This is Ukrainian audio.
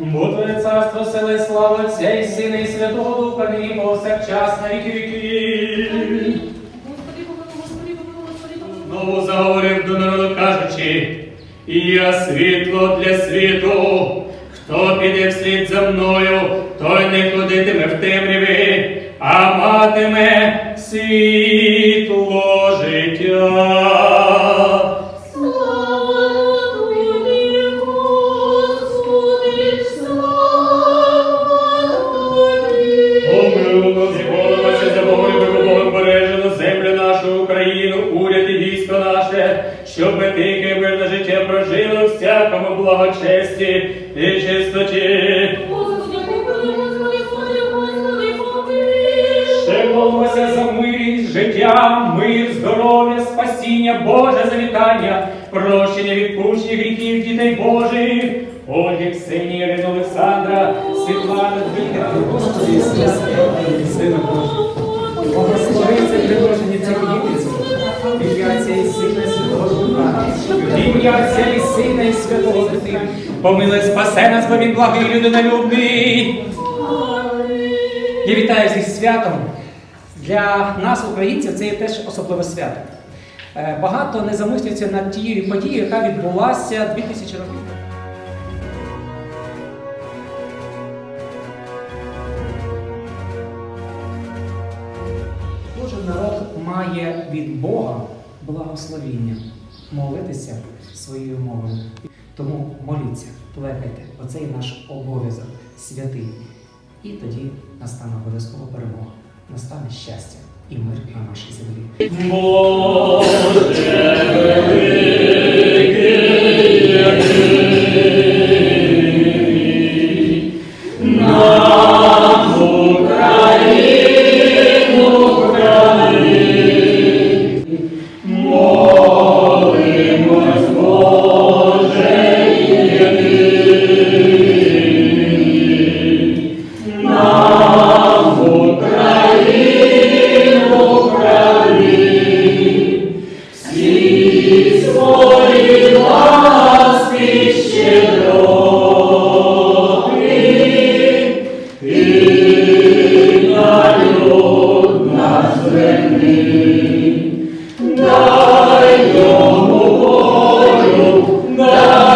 Бо Твоє царство, сила і слава Отця і Сина і Святого Духа, нині повсякчас на віки помилуй. Знову заговорив до народу, кажучи, я світло для світу. Хто піде вслід за мною, той не ходитиме в темряві, а матиме світло життя. Прожили у всякому благочесті і чистоті. Ще молимося за мирість, життя, мир, здоров'я, спасіння, Боже завітання, прощення відпущення гріхів дітей Божих, Ольги, Ксенії, Ірини, Олександра, Світлана, Дмитра, Господи Сина Божий. Благослови це цієї дітиці. Ім'я Отця і Сина і Святого Духа. Ім'я Отця і Сина і Святого Духа. Помилуй, спасе нас, бо він благий людинолюбний. Я вітаю зі святом. Для нас, українців, це є теж особливе свято. Е, Багато не замислюються над тією подією, яка відбулася 2000 років. Кожен народ має від Бога благословіння молитися своєю мовою. Тому моліться, плекайте. оцей наш обов'язок святий. І тоді настане обов'язково перемога, настане щастя і мир на нашій землі. Дай йому волю, дай